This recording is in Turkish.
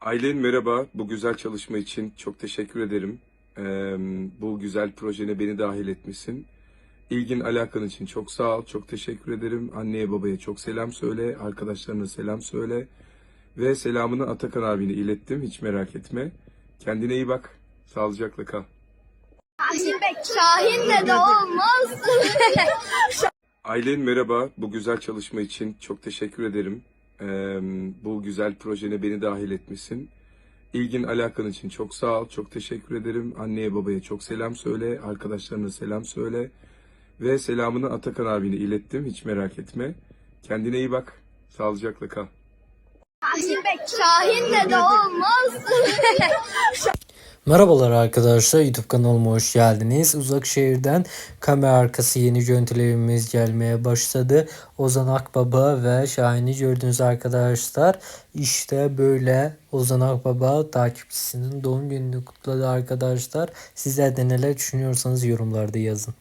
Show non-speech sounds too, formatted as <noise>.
Aylin merhaba. Bu güzel çalışma için çok teşekkür ederim. Ee, bu güzel projene beni dahil etmişsin. İlgin alakan için çok sağ ol. Çok teşekkür ederim. Anneye babaya çok selam söyle. Arkadaşlarına selam söyle. Ve selamını Atakan abine ilettim. Hiç merak etme. Kendine iyi bak. Sağlıcakla kal. Şahin de de olmaz. <laughs> Aylin merhaba. Bu güzel çalışma için çok teşekkür ederim. Bu güzel projene beni dahil etmişsin. İlgin alakan için çok sağ ol. Çok teşekkür ederim. Anneye babaya çok selam söyle. Arkadaşlarına selam söyle. Ve selamını Atakan abine ilettim. Hiç merak etme. Kendine iyi bak. Sağlıcakla kal. Şahin de olmaz. <laughs> Merhabalar arkadaşlar YouTube kanalıma hoş geldiniz. Uzak şehirden kamera arkası yeni görüntülerimiz gelmeye başladı. Ozan Akbaba ve Şahin'i gördünüz arkadaşlar. İşte böyle Ozan Akbaba takipçisinin doğum gününü kutladı arkadaşlar. Sizler de neler düşünüyorsanız yorumlarda yazın.